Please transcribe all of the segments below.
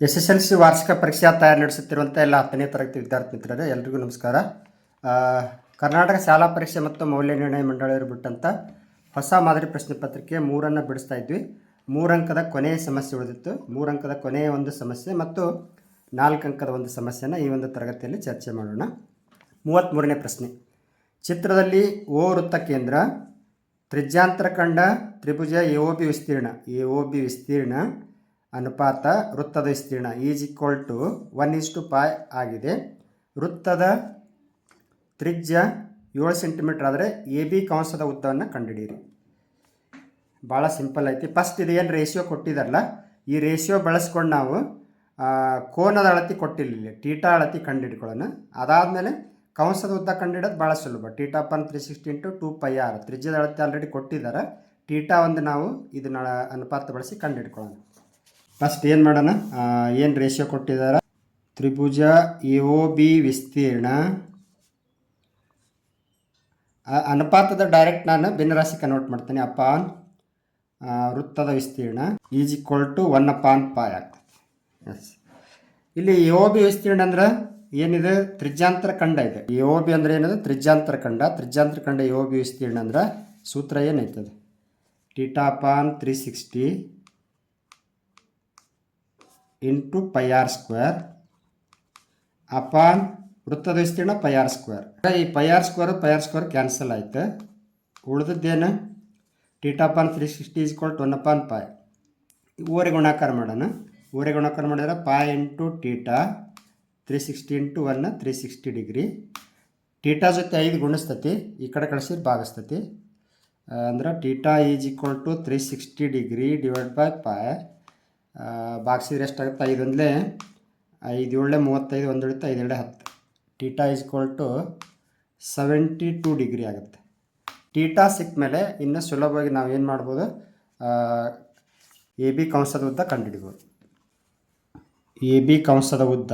S S L C ವಾರ್ಷಿಕ ಪರೀಕ್ಷಾ ತಯಾರಿ ನಡೆಸುತ್ತಿರುವಂಥ ಎಲ್ಲ ಹತ್ತನೇ ತರಗತಿ ವಿದ್ಯಾರ್ಥಿ ಮಿತ್ರರೇ, ಎಲ್ರಿಗೂ ನಮಸ್ಕಾರ. ಕರ್ನಾಟಕ ಶಾಲಾ ಪರೀಕ್ಷೆ ಮತ್ತು ಮೌಲ್ಯ ನಿರ್ಣಯ ಮಂಡಳಿಯವರು ಬಿಟ್ಟಂಥ ಹೊಸ ಮಾದರಿ ಪ್ರಶ್ನೆ ಪತ್ರಿಕೆ ಮೂರನ್ನು ಬಿಡಿಸ್ತಾ ಇದ್ವಿ. ಮೂರಂಕದ ಕೊನೆಯ ಸಮಸ್ಯೆ ಉಳಿದಿತ್ತು. ಮೂರಂಕದ ಕೊನೆಯ ಒಂದು ಸಮಸ್ಯೆ ಮತ್ತು ನಾಲ್ಕು ಅಂಕದ ಒಂದು ಸಮಸ್ಯೆನ ಈ ಒಂದು ತರಗತಿಯಲ್ಲಿ ಚರ್ಚೆ ಮಾಡೋಣ. ಮೂವತ್ತ್ಮೂರನೇ ಪ್ರಶ್ನೆ. ಚಿತ್ರದಲ್ಲಿ ಓ ವೃತ್ತ ಕೇಂದ್ರ ತ್ರಿಜ್ಯಾಂತರ ಕಂಡ ತ್ರಿಭುಜ, ಎ ಒ ಬಿ ವಿಸ್ತೀರ್ಣ. ಎ ಓ ಬಿ ವಿಸ್ತೀರ್ಣ ಅನುಪಾತ ವೃತ್ತದ ವಿಸ್ತೀರ್ಣ is equal to one is to pi ಆಗಿದೆ. ವೃತ್ತದ ತ್ರಿಜ್ಯ ಏಳು ಸೆಂಟಿಮೀಟ್ರ್ ಆದರೆ ಎ ಬಿ ಕಂಸದ ಉದ್ದವನ್ನು ಕಂಡುಹಿಡಿಯಿರಿ. ಭಾಳ ಸಿಂಪಲ್ ಐತಿ. ಫಸ್ಟ್ ಇದು ಏನು ರೇಷಿಯೋ ಕೊಟ್ಟಿದಾರಲ್ಲ, ಈ ರೇಷಿಯೋ ಬಳಸ್ಕೊಂಡು ನಾವು ಕೋನದ ಅಳತಿ ಕೊಟ್ಟಿರಲಿಲ್ಲ ಟೀಟಾ ಅಳತಿ ಕಂಡುಹಿಡ್ಕೊಳ್ಳೋಣ. ಅದಾದಮೇಲೆ ಕಂಸದ ಉದ್ದ ಕಂಡುಹಿಡೋದು ಭಾಳ ಸುಲಭ. Theta upon three sixty into two pi R ತ್ರಿಜ್ಯದ ಅಳತಿ ಆಲ್ರೆಡಿ ಕೊಟ್ಟಿದ್ದಾರೆ ಟೀಟಾ ಒಂದು ನಾವು ಇದನ್ನ ಅನುಪಾತ ಬಳಸಿ ಕಂಡುಹಿಡ್ಕೊಳ್ಳೋಣ. ಫಸ್ಟ್ ಏನು ಮಾಡೋಣ? ಏನು ರೇಷಿಯೋ ಕೊಟ್ಟಿದ್ದಾರೆ? ತ್ರಿಭುಜ ಎ ಒ ಬಿ ವಿಸ್ತೀರ್ಣ. ಅನುಪಾತದ ಡೈರೆಕ್ಟ್ ನಾನು ಭಿನ್ನರಾಶಿ ಕನ್ವರ್ಟ್ ಮಾಡ್ತೀನಿ. ಅಪಾನ್ ವೃತ್ತದ ವಿಸ್ತೀರ್ಣ. Is equal to one upon pi ಆಗ್ತದೆ ಎಸ್ ಇಲ್ಲಿ ಎ ಓ ಬಿ ವಿಸ್ತೀರ್ಣ ಅಂದ್ರೆ ಏನಿದೆ? ತ್ರಿಜ್ಯಾಂತರ ಖಂಡ ಇದೆ. ಎ ಓ ಬಿ ಅಂದ್ರೆ ಏನಿದೆ? ತ್ರಿಜ್ಯಾಂತರ ಖಂಡ. ತ್ರಿಜ್ಯಾಂತರ ಖಂಡ ಎ ಓ ಬಿ ವಿಸ್ತೀರ್ಣ ಅಂದ್ರೆ ಸೂತ್ರ ಏನೈತದೆ theta upon three sixty. Into pi R square upon ವೃತ್ತದ ವಿಸ್ತೀರ್ಣ ಪೈ ಆರ್ ಸ್ಕ್ವೇರ್ ಈ pi R square pi R square cancel ಆಯಿತು. ಉಳಿದದ್ದೇನು? Theta upon three sixty is equal one upon pi ಊರಿಗೆ ಗುಣಾಕಾರ ಮಾಡೋಣ. ಊರಿಗೆ ಗುಣಾಕಾರ ಮಾಡಿದ್ರೆ pi into theta three sixty into one three sixty degree theta ಜೊತೆ ಐದು ಗುಣಿಸ್ತತಿ. ಈ ಕಡೆ ಕಳಿಸಿದ್ರೆ ಭಾಗಿಸ್ತತಿ. ಅಂದ್ರೆ theta is equal to three sixty degree divide by pi ಭಾಗಿಸಿದ್ರೆ ಎಷ್ಟಾಗುತ್ತೆ? ಐದು ಒಂದಲೇ ಐದು ಏಳೆ ಮೂವತ್ತೈದು, ಒಂದು ಉಳಿತು ಐದು ಎರಡೇ ಹತ್ತು. Theta is equal to seventy two degree ಆಗುತ್ತೆ. ಟೀಟಾ ಸಿಕ್ಕ ಮೇಲೆ ಇನ್ನು ಸುಲಭವಾಗಿ ನಾವು ಏನು ಮಾಡ್ಬೋದು? ಎ ಬಿ ಕಂಸದ ಉದ್ದ ಕಂಡುಹಿಡಿಬೋದು. ಎ ಬಿ ಕಂಸದ ಉದ್ದ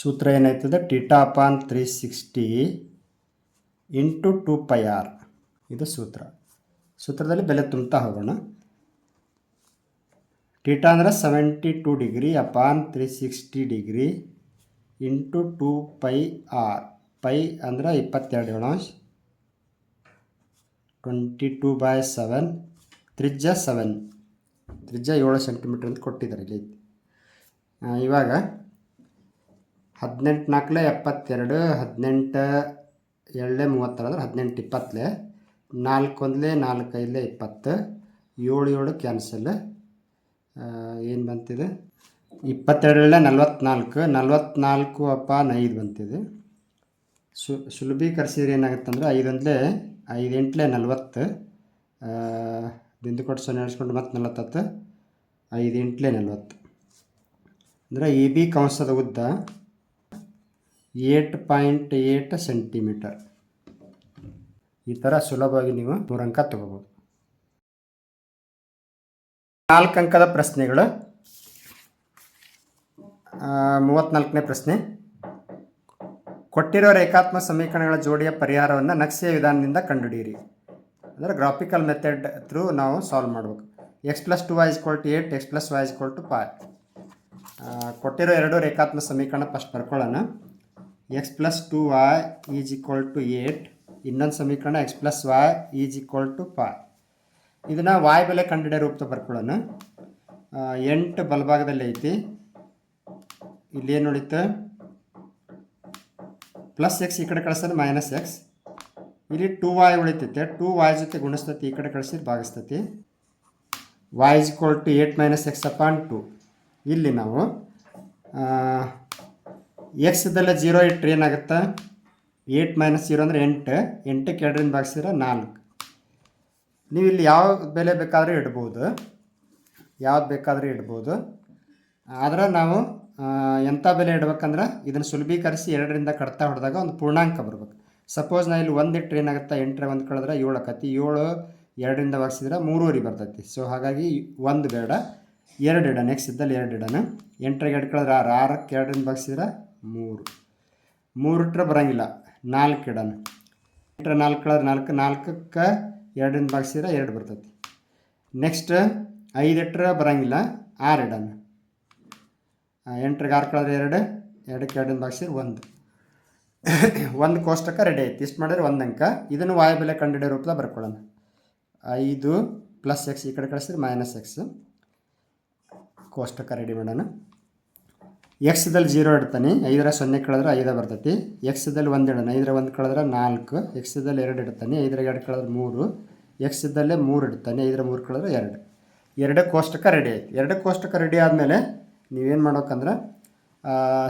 ಸೂತ್ರ ಏನಾಯ್ತದೆ? Theta upon three sixty into two pi R ಇದು ಸೂತ್ರ. ಸೂತ್ರದಲ್ಲಿ ಬೆಲೆ ತುಂಬ್ತಾ ಹೋಗೋಣ. ಟೀಟಾ ಅಂದರೆ seventy two degree upon three sixty degree into two pi R pi ಅಂದ್ರೆ ಇಪ್ಪತ್ತೆರಡು ಏಳಾಂಶ ಟ್ವೆಂಟಿ ಟೂ ಬೈ ಸೆವೆನ್ ತ್ರಿಜ್ಯ ಸೆವೆನ್ ತ್ರಿಜ್ಯ ಏಳು ಸೆಂಟಿಮೀಟ್ರ್ ಅಂತ ಕೊಟ್ಟಿದ್ದಾರೆ ಇಲ್ಲಿ. ಇವಾಗ ಹದಿನೆಂಟು ನಾಲ್ಕಲೆ ಎಪ್ಪತ್ತೆರಡು, ಹದಿನೆಂಟು ಎರಡೇ ಮೂವತ್ತರ ಅಂದ್ರೆ ಹದಿನೆಂಟು ಇಪ್ಪತ್ತಲೆ ನಾಲ್ಕೊಂದಲೆ ನಾಲ್ಕೈದಲೆ ಇಪ್ಪತ್ತು, ಏಳು ಏಳು ಕ್ಯಾನ್ಸಲ್ ಏನು ಬಂತಿದೆ? ಇಪ್ಪತ್ತೆರಡರಲ್ಲೇ ನಲ್ವತ್ನಾಲ್ಕು ನಲ್ವತ್ನಾಲ್ಕು ಅಪ್ಪ ಐದು ಬಂತಿದೆ. ಸು, ಸುಲಭೀಕರಿಸಿದ್ರೆ ಏನಾಗುತ್ತೆ ಅಂದರೆ ಐದಂದ್ಲೆ ಐದು ಎಂಟ್ಲೆ ನಲ್ವತ್ತು ದಿಂದು ಕೊಟ್ಟು ಸೊನ್ನೆ ನಡೆಸ್ಕೊಂಡು ಮತ್ತೆ ನಲವತ್ತತ್ತು ಐದು ಎಂಟ್ಲೆ ನಲ್ವತ್ತು. ಅಂದರೆ ಎ ಬಿ ಕಂಸದ ಉದ್ದ ಏಟ್ ಪಾಯಿಂಟ್ ಏಟ್ ಸೆಂಟಿಮೀಟರ್. ಈ ಥರ ಸುಲಭವಾಗಿ ನೀವು ಮೂರಂಕ ತಗೋಬೋದು. ನಾಲ್ಕು ಅಂಕದ ಪ್ರಶ್ನೆಗಳು. ಮೂವತ್ತ್ನಾಲ್ಕನೇ ಪ್ರಶ್ನೆ. ಕೊಟ್ಟಿರೋ ರೇಖಾತ್ಮಕ ಸಮೀಕರಣಗಳ ಜೋಡಿಯ ಪರಿಹಾರವನ್ನು ನಕ್ಷೆಯ ವಿಧಾನದಿಂದ ಕಂಡುಹಿಡಿಯಿರಿ. ಅಂದರೆ ಗ್ರಾಫಿಕಲ್ ಮೆಥಡ್ ಥ್ರೂ ನಾವು ಸಾಲ್ವ್ ಮಾಡಬೇಕು. X plus two Y is equal to eight X plus Y is equal to five ಕೊಟ್ಟಿರೋ ಎರಡು ರೇಖಾತ್ಮಕ ಸಮೀಕರಣ first ಬರ್ಕೊಳ್ಳೋಣ. X plus two Y is equal to eight ಇನ್ನೊಂದು ಸಮೀಕರಣ X plus Y is equal to five ಇದನ್ನು Y ಬೆಲೆ ಕಂಡುಹಿಡಿಯೋ ರೂಪದ ಬರ್ಕೊಳ್ಳೋಣ. ಎಂಟು ಬಲಭಾಗದಲ್ಲಿ ಐತಿ. ಇಲ್ಲಿ ಏನು ಉಳಿತು ಪ್ಲಸ್ ಎಕ್ಸ್ ಈ ಕಡೆ ಕಳಿಸ್ತದೆ ಮೈನಸ್ ಎಕ್ಸ್ ಇಲ್ಲಿ ಟೂ ವಾಯ್ ಉಳಿತೈತೆ. ಟೂ ವಾಯ್ ಜೊತೆ ಗುಣಿಸ್ತೈತಿ, ಈ ಕಡೆ ಕಳಿಸಿದ್ರೆ ಭಾಗಿಸ್ತೈತಿ. Y is equal to eight minus X upon two ಇಲ್ಲಿ ನಾವು ಎಕ್ಸ್ ಇದ್ದಲ್ಲ ಜೀರೋ ಇಟ್ಟರೆ ಏನಾಗುತ್ತೆ? ಏಟ್ ಮೈನಸ್ ಜೀರೋ ಅಂದರೆ ಎಂಟು. ಎಂಟಕ್ಕೆ ಎರಡರಿಂದ ಭಾಗಿಸಿದ್ರೆ ನಾಲ್ಕು. ನೀವು ಇಲ್ಲಿ ಯಾವ ಬೆಲೆ ಬೇಕಾದರೂ ಇಡ್ಬೋದು. ಯಾವ್ದು ಬೇಕಾದರೂ ಇಡ್ಬೋದು. ಆದರೆ ನಾವು ಎಂಥ ಬೆಲೆ ಇಡ್ಬೇಕಂದ್ರೆ ಇದನ್ನು ಸುಲಭೀಕರಿಸಿ ಎರಡರಿಂದ ಕಡ್ತಾ ಹೊಡೆದಾಗ ಒಂದು ಪೂರ್ಣಾಂಕ ಬರ್ಬೇಕು. ಸಪೋಸ್ ನಾ ಇಲ್ಲಿ ಒಂದು ಇಟ್ಟರೆ ಏನಾಗುತ್ತೆ? ಎಂಟರ ಒಂದು ಕಳೆದ್ರೆ ಏಳು ಆಕತಿ. ಏಳು ಎರಡರಿಂದ ಭಾಗಿಸಿದ್ರೆ ಮೂರುವರೆ ಬರ್ತೈತಿ. ಸೊ ಹಾಗಾಗಿ ಒಂದು ಬೇಡ. ಎರಡು ಇಡ. ನೆಕ್ಸ್ಟ್ ಇದ್ದಲ್ಲಿ ಎರಡು ಇಡೋಣ ಎಂಟರಿಗೆ ಎರಡು ಕಳೆದ್ರೆ ಆರು. ಆರಕ್ಕೆ ಎರಡರಿಂದ ಭಾಗಿಸಿದ್ರೆ ಮೂರು. ಮೂರು ಇಟ್ಟರೆ ಬರೋಂಗಿಲ್ಲ. ನಾಲ್ಕು ಇಡೋಣ ಎಂಟರ ನಾಲ್ಕು ಕಳೆದ್ರೆ ನಾಲ್ಕು. ನಾಲ್ಕಕ್ಕೆ ಎರಡರಿಂದ ಭಾಗಿಸಿದ್ರೆ ಎರಡು ಬರ್ತೈತಿ. ನೆಕ್ಸ್ಟ್ ಐದು ಎಟ್ರೆ ಬರೋಂಗಿಲ್ಲ, ಆರು ಇಡೋಣ ಎಂಟ್ರಿಗೆ ಆರು ಕಳೆದ್ರೆ ಎರಡು, ಎರಡಕ್ಕೆ ಎರಡನ್ನು ಭಾಗಿಸಿದ್ರೆ ಒಂದು. ಒಂದು ಕೋಷ್ಟಕ ರೆಡಿ ಐತಿ. ಇಷ್ಟು ಮಾಡಿದ್ರೆ ಒಂದು ಅಂಕ. ಇದನ್ನು ವಾಯು ಬೆಲೆ ಕಂಡುಹಿಡಿಯೋ ರೂಪದಾಗ ಬರ್ಕೊಳ್ಳೋಣ. ಐದು ಪ್ಲಸ್ ಎಕ್ಸ್ ಈ ಕಡೆ ಕಳಿಸಿದ್ರೆ ಮೈನಸ್ ಎಕ್ಸ್ ಕೋಷ್ಟಕ ರೆಡಿ ಮಾಡೋಣ. ಎಕ್ಸ್ದಲ್ಲಿ ಜೀರೋ ಇಡ್ತಾನೆ. ಐದರ ಸೊನ್ನೆ ಕಳೆದ್ರೆ ಐದ ಬರ್ತೈತಿ. ಎಕ್ಸ್ದಲ್ಲಿ ಒಂದು ಇಡೋಣ. ಐದರ ಒಂದು ಕಳೆದ್ರೆ ನಾಲ್ಕು. ಎಕ್ಸ್ದಲ್ಲಿ ಎರಡು ಇಡ್ತಾನೆ. ಐದರ ಎರಡು ಕಳೆದ್ರೆ ಮೂರು. ಎಕ್ಸ್ದಲ್ಲೇ ಮೂರು ಇಡ್ತಾನೆ ಐದರ ಮೂರು ಕಳೆದ್ರೆ ಎರಡು. ಎರಡು ಕೋಷ್ಟಕ ರೆಡಿ ಆಯ್ತು. ಎರಡು ಕೋಷ್ಟಕ ರೆಡಿ ಆದಮೇಲೆ ನೀವೇನು ಮಾಡ್ಬೇಕಂದ್ರೆ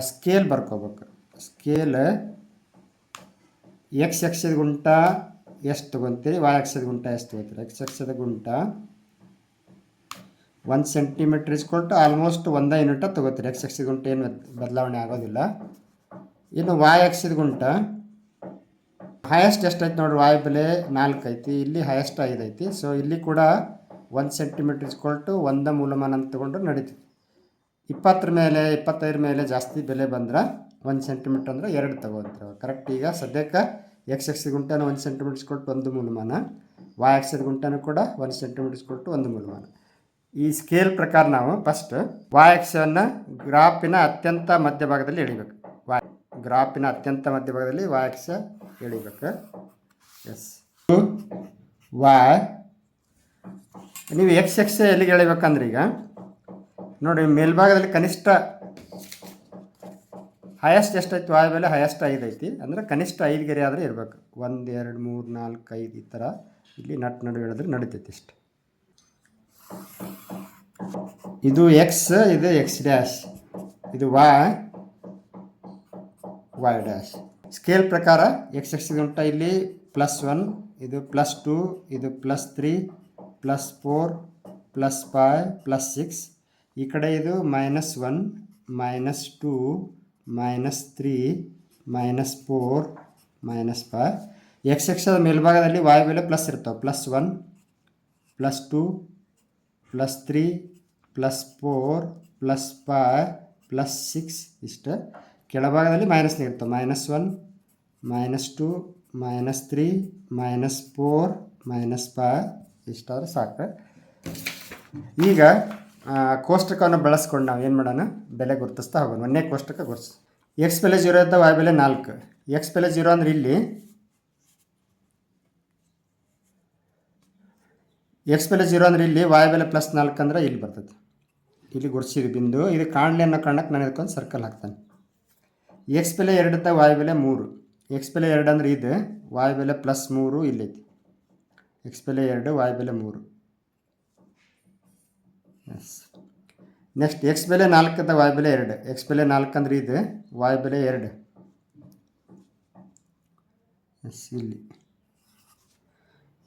ಸ್ಕೇಲ್ ಬರ್ಕೋಬೇಕು. ಸ್ಕೇಲ್ ಎಕ್ಸ್ ಎಕ್ಸದ ಗುಂಟ ಎಷ್ಟು ತೊಗೊಂತೀರಿ? ವಾಯ್ ಎಕ್ಸದ ಗುಂಟ ಎಷ್ಟು ತೊಗೊತೀರಿ? ಎಕ್ಸ್ ಎಕ್ಸದ ಗುಂಟ ಒಂದು ಸೆಂಟಿಮೀಟ್ರ್ ಇಸ್ಕೊಟ್ಟು ಆಲ್ಮೋಸ್ಟ್ ಒಂದೇ ಯೂನಿಟ ತೊಗೋತೀರಿ. ಎಕ್ಸ್ ಎಕ್ಸಿದ ಗುಂಟ ಏನು ಬದಲಾವಣೆ ಆಗೋದಿಲ್ಲ. ಇನ್ನು ವಾಯ್ ಎಕ್ಸಿದ ಗುಂಟ ಹೈಯೆಸ್ಟ್ ಎಷ್ಟೈತೆ ನೋಡಿ ವಾಯು ಬೆಲೆ ನಾಲ್ಕು ಐತಿ, ಇಲ್ಲಿ ಹೈಯೆಸ್ಟ್ ಐದು ಐತಿ. ಸೊ ಇಲ್ಲಿ ಕೂಡ ಒಂದು ಸೆಂಟಿಮೀಟ್ರ್ ಇಸ್ಕೊಳ್ಟು ಒಂದ ಮೂಲಮಾನ ಅಂತ ತೊಗೊಂಡ್ರೆ ನಡೀತದೆ ಇಪ್ಪತ್ತರ ಮೇಲೆ, ಇಪ್ಪತ್ತೈದರ ಮೇಲೆ ಜಾಸ್ತಿ ಬೆಲೆ ಬಂದ್ರೆ ಒಂದು ಸೆಂಟಿಮೀಟ್ರ್ ಅಂದ್ರೆ ಎರಡು ತೊಗೋತೀವಿ ಕರೆಕ್ಟ್ ಈಗ ಸದ್ಯಕ್ಕೆ ಎಕ್ಸ್ ಎಕ್ಸ್ ಗುಂಟೆನ ಒಂದು ಸೆಂಟಿಮೀಟ್ರ್ ಕೊಟ್ಟು ಒಂದು ಮೂಲಮಾನ. ವಾಯ್ ಎಕ್ಸದ ಗುಂಟೆನೂ ಕೂಡ ಒಂದು ಸೆಂಟಿಮೀಟ್ರ್ ಕೊಟ್ಟು ಒಂದು ಮೂಲಮಾನ. ಈ ಸ್ಕೇಲ್ ಪ್ರಕಾರ ನಾವು ಫಸ್ಟ್ ವಾಯ್ ಎಕ್ಸನ್ನು ಗ್ರಾಫಿನ ಅತ್ಯಂತ ಮಧ್ಯಭಾಗದಲ್ಲಿ ಎಳಿಬೇಕು. ವಾಯ್ ಗ್ರಾಫಿನ ಅತ್ಯಂತ ಮಧ್ಯಭಾಗದಲ್ಲಿ ವಾಯ್ ಎಕ್ಸ ಎಳಿಬೇಕು ಎಸ್ ವಾಯ್ ನೀವು ಎಕ್ಸ್ ಎಕ್ಸ್ ಎಲ್ಲಿಗೆ ಎಳಿಬೇಕಂದ್ರೆ ಈಗ? ನೋಡಿ, ಮೇಲ್ಭಾಗದಲ್ಲಿ ಕನಿಷ್ಠ ಹೈಯೆಸ್ಟ್ ಎಷ್ಟೈತಿ? ವಾಯ್ ಮೇಲೆ ಹೈಯೆಸ್ಟ್ ಐದು ಐತಿ. ಅಂದರೆ ಕನಿಷ್ಠ ಐದು ಗೆರೆ ಆದರೆ ಇರಬೇಕು. ಒಂದು, ಎರಡು, ಮೂರು, ನಾಲ್ಕು, ಐದು ಈ ಥರ ಇಲ್ಲಿ ನಟ್ ನಡು ಹೇಳಿದ್ರೆ ನಡೀತೈತಿ ಇಷ್ಟು. ಇದು ಎಕ್ಸ್ ಇದು ಎಕ್ಸ್ ಡ್ಯಾಶ್ ಇದು ವಾಯ್ ವಾಯ್ ಡ್ಯಾಶ್ ಸ್ಕೇಲ್ ಪ್ರಕಾರ ಎಕ್ಸ್ ಎಕ್ಸ್ ಉಂಟ ಇಲ್ಲಿ ಪ್ಲಸ್ ಒನ್ ಇದು ಪ್ಲಸ್ ಟೂ ಇದು plus three plus four plus five plus six ಈ ಕಡೆ ಇದು minus one minus two minus three minus four minus five X ಎಕ್ಸದ ಮೇಲ್ಭಾಗದಲ್ಲಿ ವಾಯು ಬೆಲೆ ಪ್ಲಸ್ ಇರ್ತಾವೆ. Plus one plus two plus three plus four plus five plus six ಇಷ್ಟು. ಕೆಳಭಾಗದಲ್ಲಿ ಮೈನಸ್ನೇ ಇರ್ತವೆ minus one minus two minus three minus four minus five ಇಷ್ಟಾದ್ರೆ ಸಾಕು ಈಗ ಕೋಷ್ಟಕವನ್ನು ಬಳಸ್ಕೊಂಡು ನಾವು ಏನು ಮಾಡೋಣ? ಬೆಲೆ ಗುರುತಿಸ್ತಾ ಹೋಗೋಣ. ಒಂದೇ ಕೋಷ್ಟಕ ಗುರುತಿಸ್. ಎಕ್ಸ್ ಬೆಲೆ ಜೀರೋ ಇದ್ದ ವಾಯ್ ಬೆಲೆ ನಾಲ್ಕು. ಎಕ್ಸ್ ಬೆಲೆ ಜೀರೋ ಅಂದ್ರೆ ಇಲ್ಲಿ ಎಕ್ಸ್ ಬೆಲೆ ಜೀರೋ ಅಂದ್ರೆ ಇಲ್ಲಿ ವಾಯ್ ಬೆಲೆ ಪ್ಲಸ್ ನಾಲ್ಕು ಅಂದ್ರೆ ಇಲ್ಲಿ ಬರ್ತದೆ. ಇಲ್ಲಿ ಗುರ್ಸಿರಿ ಬಿಂದು, ಇದು ಕಾಣಲಿ ಅನ್ನೋ ಕಾರಣಕ್ಕೆ ನಾನು ಇದಕ್ಕೊಂದು ಸರ್ಕಲ್ ಹಾಕ್ತಾನೆ. ಎಕ್ಸ್ ಬೆಲೆ ಎರಡತ್ತ ವಾಯು ಬೆಲೆ ಮೂರು. ಎಕ್ಸ್ ಬೆಲೆ ಎರಡು ಅಂದ್ರೆ ಇದು ವಾಯು ಬೆಲೆ ಪ್ಲಸ್ ಮೂರು ಇಲ್ಲೈತಿ. ಎಕ್ಸ್ ಬೆಲೆ ಎರಡು ವಾಯು ಬೆಲೆ ಮೂರು. ಎಸ್ ನೆಕ್ಸ್ಟ್ ಎಕ್ಸ್ ಬೆಲೆ ನಾಲ್ಕದ ವಾಯು ಬೆಲೆ ಎರಡು. ಎಕ್ಸ್ ಬೆಲೆ ನಾಲ್ಕು ಅಂದ್ರೆ ಇದು ವಾಯು ಬೆಲೆ ಎರಡು. ಎಸ್ ಇಲ್ಲಿ.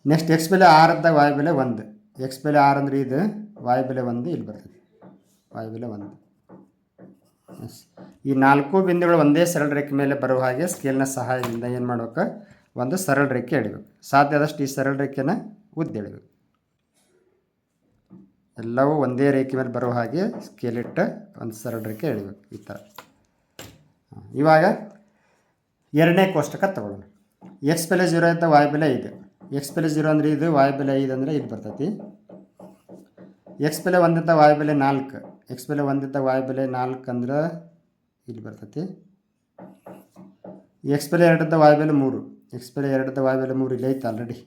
ನೆಕ್ಸ್ಟ್ ಎಕ್ಸ್ ಬೆಲೆ ಆರದ್ದ ವಾಯು ಬೆಲೆ ಒಂದು. ಎಕ್ಸ್ ಬೆಲೆ ಆರು ಅಂದ್ರೆ ಇದು ವಾಯು ಬೆಲೆ ಒಂದು, ಇಲ್ಲಿ ಬರ್ತದೆ. ವಾಯು ಬೆಲೆ ಒಂದು. ಎಸ್ ಈ ನಾಲ್ಕು ಬಿಂದುಗಳು ಒಂದೇ ಸರಳ ರೇಖೆ ಮೇಲೆ ಬರುವ ಹಾಗೆ ಸ್ಕೇಲ್ನ ಸಹಾಯದಿಂದ ಏನು ಮಾಡ್ಬೇಕು? ಒಂದು ಸರಳ ರೇಖೆ ಎಳಿಬೇಕು. ಸಾಧ್ಯ ಆದಷ್ಟು ಈ ಸರಳ ರೇಖೆನ ಉದ್ದ ಎಳಿಬೇಕು. ಎಲ್ಲವೂ ಒಂದೇ ರೇಖೆ ಮೇಲೆ ಬರುವ ಹಾಗೆ ಸ್ಕೇಲ್ ಇಟ್ಟು ಒಂದು ಸರಳ ರೇಖೆ ಎಳಿಬೇಕು ಈ ಥರ ಇವಾಗ ಎರಡನೇ ಕೋಷ್ಟಕ ತಗೊಳ್ಳೋಣ. ಎಕ್ಸ್ ಬೆಲೆ ಜೀರೋ ಅಂತ ವಾಯು ಬೆಲೆ ಐದು ಎಕ್ಸ್ ಬೆಲೆ ಜೀರೋ ಅಂದರೆ ಇದು ವಾಯು ಬೆಲೆ ಐದು ಅಂದರೆ ಇದು ಬರ್ತೈತಿ. ಎಕ್ಸ್ ಬೆಲೆ ಒಂದಿದ್ದ ವಾಯು ಬೆಲೆ ನಾಲ್ಕು. ಎಕ್ಸ್ ಬೆಲೆ ಒಂದಿದ್ದ ವಾಯು ಬೆಲೆ ನಾಲ್ಕು ಅಂದ್ರೆ ಇಲ್ಲಿ ಬರ್ತೈತಿ. ಎಕ್ಸ್ ಬೆಲೆ ಎರಡದ ವಾಯು ಬೆಲೆ ಮೂರು. ಎಕ್ಸ್ ಬೆಲೆ ಎರಡದ ವಾಯು ಬೆಲೆ ಮೂರು ಇಲ್ಲಿ ಐತೆ ಆಲ್ರೆಡಿ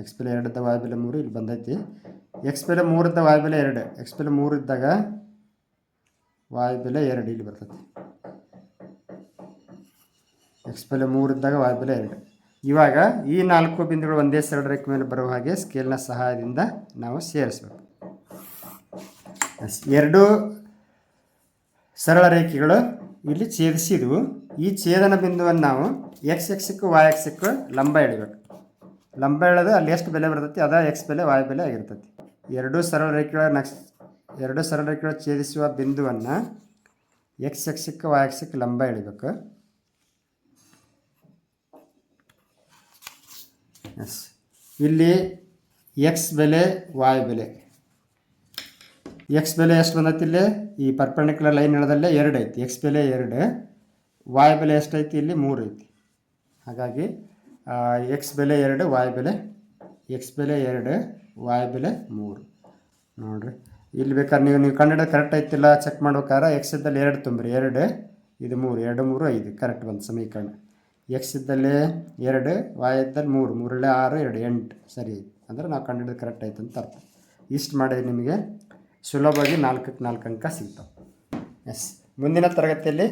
ಎಕ್ಸ್ ಬೆಲೆ ಎರಡದ ವಾಯು ಬೆಲೆ ಮೂರು ಇಲ್ಲಿ ಬಂದೈತಿ. ಎಕ್ಸ್ ಬೆಲೆ ಮೂರದ್ದ ವಾಯು ಬೆಲೆ ಎರಡು. ಎಕ್ಸ್ ಬೆಲೆ ಮೂರು ಇದ್ದಾಗ ವಾಯು ಬೆಲೆ ಎರಡು ಇಲ್ಲಿ ಬರ್ತೈತಿ. ಎಕ್ಸ್ ಬೆಲೆ ಮೂರು ಇದ್ದಾಗ ವಾಯು ಬೆಲೆ ಎರಡು. ಇವಾಗ ಈ ನಾಲ್ಕು ಬಿಂದುಗಳು ಒಂದೇ ಸರಳ ರೇಖೆ ಮೇಲೆ ಬರುವ ಹಾಗೆ ಸ್ಕೇಲ್ನ ಸಹಾಯದಿಂದ ನಾವು ಸೇರಿಸ್ಬೇಕು. ಎರಡು ಸರಳ ರೇಖೆಗಳು ಇಲ್ಲಿ ಛೇದಿಸಿದ್ವು. ಈ ಛೇದನ ಬಿಂದುವನ್ನು ನಾವು ಎಕ್ಸ್ ಎಕ್ಸಕ್ಕೂ ವಾಯ್ ಎಕ್ಸಕ್ಕೂ ಲಂಬ ಎಳಿಬೇಕು ಲಂಬ ಎಳೆದು ಅಲ್ಲಿ ಎಷ್ಟು ಬೆಲೆ ಬರ್ತೈತಿ? ಅದ ಎಕ್ಸ್ ಬೆಲೆ ವಾಯ್ ಬೆಲೆ ಆಗಿರ್ತೈತಿ. ಎರಡು ಸರಳ ರೇಖೆಗಳ ನಕ್ಸ್ ಎರಡು ಸರಳ ರೇಖೆಗಳು ಛೇದಿಸುವ ಬಿಂದುವನ್ನು ಎಕ್ಸ್ ಎಕ್ಸಕ್ಕೆ ವಾಯ್ ಎಕ್ಸಕ್ಕೆ ಲಂಬ ಎಳಿಬೇಕು ಎಸ್ ಇಲ್ಲಿ ಎಕ್ಸ್ ಬೆಲೆ ವಾಯ್ ಬೆಲೆ. ಎಕ್ಸ್ ಬೆಲೆ ಎಷ್ಟು ಬಂದೈತಿ ಇಲ್ಲಿ? ಈ ಪರ್ಪೆಂಡಿಕ್ಯುಲರ್ ಲೈನ್ ಇಳದಲ್ಲೇ ಎರಡು ಐತಿ. ಎಕ್ಸ್ ಬೆಲೆ ಎರಡು ವಾಯ್ ಬೆಲೆ ಎಷ್ಟೈತಿ ಇಲ್ಲಿ? ಮೂರು ಐತಿ. ಹಾಗಾಗಿ ಎಕ್ಸ್ ಬೆಲೆ ಎರಡು ವಾಯ್ ಬೆಲೆ ಎಕ್ಸ್ ಬೆಲೆ ಎರಡು ವಾಯ್ ಬೆಲೆ ಮೂರು. ನೋಡಿರಿ. ಇಲ್ಲಿ ಬೇಕಾದ್ರೆ ನೀವು ನೀವು ಕನ್ನಡ ಕರೆಕ್ಟ್ ಐತಿಲ್ಲ ಚೆಕ್ ಮಾಡ್ಬೇಕಾದ್ರೆ ಎಕ್ಸ್ ಇದ್ದಲ್ಲಿ ಎರಡು ತುಂಬ್ರಿ. ಎರಡು, ಇದು ಮೂರು. ಎರಡು, ಮೂರು, ಐದು. ಕರೆಕ್ಟ್ ಬಂದು ಸಮೀಕರಣ. ಎಕ್ಸ್ ಇದ್ದಲ್ಲಿ ಎರಡು ವಾಯ್ ಇದ್ದಲ್ಲಿ ಮೂರು. ಮೂರಲ್ಲೇ ಆರು, ಎರಡು, ಎಂಟು. ಸರಿ. ಅಂದರೆ ನಾವು ಕನ್ನಡ ಕರೆಕ್ಟ್ ಆಯ್ತು ಅಂತ ಅರ್ಥ. ಇಷ್ಟು ಮಾಡಿ ನಿಮಗೆ. ಸುಲಭವಾಗಿ ನಾಲ್ಕಕ್ಕೆ ನಾಲ್ಕು ಅಂಕ ಸಿಗ್ತಾವೆ. ಎಸ್ ಮುಂದಿನ ತರಗತಿಯಲ್ಲಿ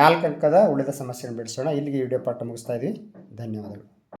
ನಾಲ್ಕು ಅಂಕದ ಉಳಿದ ಸಮಸ್ಯೆಯನ್ನು ಬಿಡಿಸೋಣ. ಇಲ್ಲಿಗೆ ವಿಡಿಯೋ ಪಾಠ ಮುಗಿಸ್ತಾ ಇದ್ದೀವಿ ಧನ್ಯವಾದಗಳು.